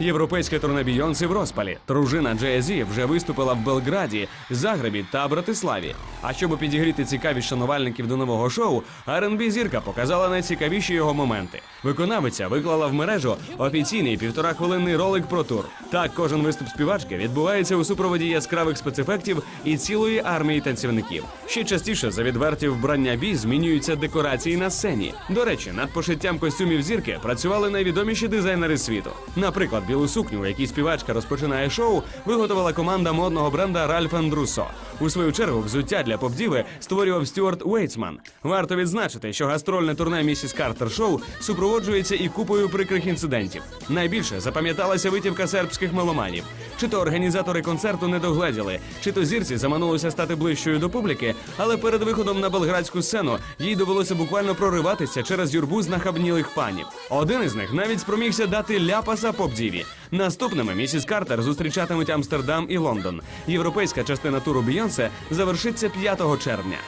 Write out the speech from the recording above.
Європейське турне Бійонси в розпалі. Дружина Джей-Зі вже виступила в Белграді, Загребі та Братиславі. А щоб підігріти цікавість шанувальників до нового шоу, R&B зірка показала найцікавіші його моменти. Виконавиця виклала в мережу офіційний півторахвилинний ролик про тур. Так, кожен виступ співачки відбувається у супроводі яскравих спецефектів і цілої армії танцівників. Ще частіше за відверті вбрання бій змінюються декорації на сцені. До речі, над пошиттям костюмів зірки працювали найвідоміші дизайнери світу. Наприклад, білу сукню, у якій співачка розпочинає шоу, виготовила команда модного бренда Ральф Руссо. У свою чергу взуття для попдіви створював Стюарт Уейтсман. Варто відзначити, що гастрольне турне місіс Картер шоу супроводжується і купою прикрих інцидентів. Найбільше запам'яталася витівка сербських меломанів. Чи то організатори концерту не догледіли, чи то зірці заманулося стати ближчою до публіки, але перед виходом на белградську сцену їй довелося буквально прориватися через юрбу знахабнілих фанів. Один із них навіть спромігся дати ляпаса поп-діві. Наступними місіс Картер зустрічатимуть Амстердам і Лондон. Європейська частина туру Бійонсе завершиться 5 червня.